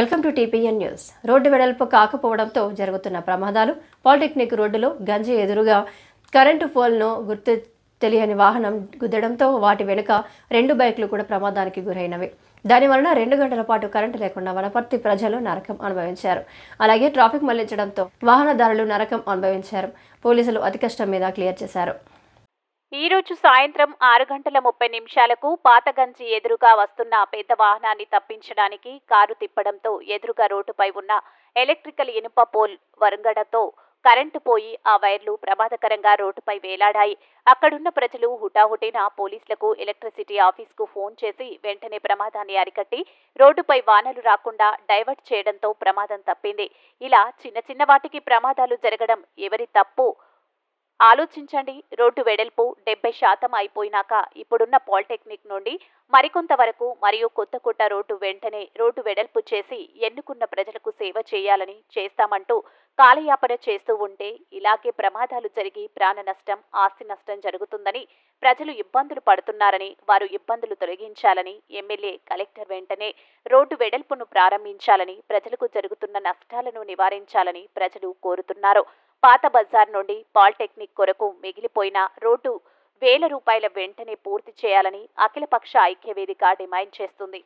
Welcome to TPN news. Road వెడల్పు కాకపోవడంతో జరుగుతున్న ప్రమాదాలు పాలిటెక్నిక్ రోడ్డులో గంజి ఎదురుగా కరెంటు పోల్ను గుర్తు తెలియని వాహనం గుద్దడంతో వాటి వెనుక రెండు బైక్లు కూడా ప్రమాదానికి గురైనవి. దాని వలన రెండు గంటల పాటు కరెంటు లేకుండా వనపర్తి ప్రజలు నరకం అనుభవించారు. అలాగే ట్రాఫిక్ మళ్ళించడంతో వాహనదారులు నరకం అనుభవించారు. పోలీసులు అతి కష్టం మీద క్లియర్ చేశారు. ఈ రోజు సాయంత్రం ఆరు గంటల ముప్పై నిమిషాలకు పాతగంజి ఎదురుగా వస్తున్న పెద్ద వాహనాన్ని తప్పించడానికి కారు తిప్పడంతో ఎదురుగా రోడ్డుపై ఉన్న ఎలక్ట్రికల్ ఇనుప పోల్ వరంగడతో కరెంటు పోయి ఆ వైర్లు ప్రమాదకరంగా రోడ్డుపై వేలాడాయి. అక్కడున్న ప్రజలు హుటాహుటిన పోలీసులకు ఎలక్ట్రిసిటీ ఆఫీస్కు ఫోన్ చేసి వెంటనే ప్రమాదాన్ని అరికట్టి రోడ్డుపై వానలు రాకుండా డైవర్ట్ చేయడంతో ప్రమాదం తప్పింది. ఇలా చిన్న చిన్న వాటికి ప్రమాదాలు జరగడం ఎవరి తప్పు? ఆలోచించండి. రోడ్డు వెడల్పు డెబ్బై శాతం అయిపోయినాక ఇప్పుడున్న పాలిటెక్నిక్ నుండి మరికొంత వరకు మరియు కొట్ట రోడ్డు వెంటనే రోడ్డు వెడల్పు చేసి ఎన్నుకున్న ప్రజలకు సేవ చేయాలని చేస్తామంటూ కాలయాపన చేస్తూ ఉంటే ఇలాగే ప్రమాదాలు జరిగి ప్రాణ నష్టం ఆస్తి నష్టం జరుగుతుందని ప్రజలు ఇబ్బందులు పడుతున్నారని వారు ఇబ్బందులు తొలగించాలని ఎమ్మెల్యే కలెక్టర్ వెంటనే రోడ్డు వెడల్పును ప్రారంభించాలని ప్రజలకు జరుగుతున్న నష్టాలను నివారించాలని ప్రజలు కోరుతున్నారు. పాత బజార్ నుండి పాలిటెక్నిక్ కొరకు మిగిలిపోయిన రోడ్డు వేల రూపాయల వెంటనే పూర్తి చేయాలని అఖిలపక్ష ఐక్యవేదిక డిమాండ్ చేస్తుంది.